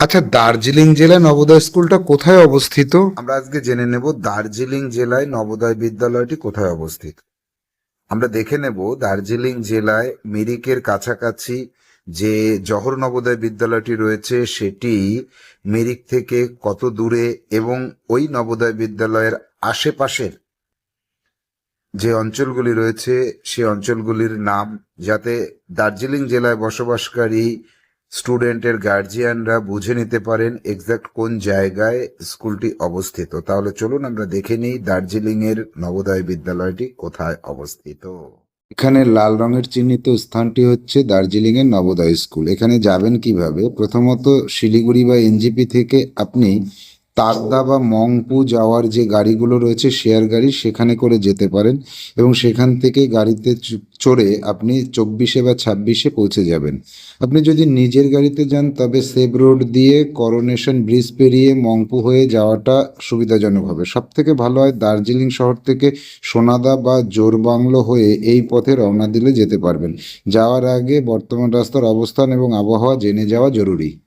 আচ্ছা দার্জিলিং জেলায় নবোদয় স্কুলটা কোথায় অবস্থিত? আমরা আজকে জেনে নেব দার্জিলিং জেলায় নবোদয় বিদ্যালয়টি কোথায় অবস্থিত। আমরা দেখে নেব দার্জিলিং জেলায় মিরিকের কাছাকাছি যে জহর নবোদয় বিদ্যালয়টি রয়েছে, সেটি মিরিক থেকে কত দূরে এবং ওই নবোদয় বিদ্যালয়ের আশেপাশের যে অঞ্চলগুলি রয়েছে, সে অঞ্চলগুলির নাম, যাতে দার্জিলিং জেলায় বসবাসকারী স্টুডেন্টের গার্জিয়ানরা বুঝে নিতে পারেন এক্স্যাক্ট কোন জায়গায় স্কুলটি অবস্থিত। তাহলে চলুন আমরা দেখে নিই দার্জিলিং এর নবোদয় বিদ্যালয়টি কোথায় অবস্থিত। এখানে লাল রঙের চিহ্নিত স্থানটি হচ্ছে দার্জিলিং এর নবোদয় স্কুল। এখানে যাবেন কীভাবে? প্রথমত শিলিগুড়ি বা এনজিপি থেকে আপনি তাকদা বা মংপু যাওয়ার যে গাড়িগুলো রয়েছে, শেয়ার গাড়ি সেখানে করে যেতে পারেন এবং সেখান থেকে গাড়িতে চড়ে আপনি চব্বিশে বা ছাব্বিশে পৌঁছে যাবেন। আপনি যদি নিজের গাড়িতে যান, তবে সেভ রোড দিয়ে করোনেশন ব্রিজ পেরিয়ে মংপু হয়ে যাওয়াটা সুবিধাজনক হবে। সব থেকে ভালো হয় দার্জিলিং শহর থেকে সোনাদা বা জোরবাংলো হয়ে এই পথে রওনা দিলে যেতে পারবেন। যাওয়ার আগে বর্তমান রাস্তার অবস্থান এবং আবহাওয়া জেনে যাওয়া জরুরি।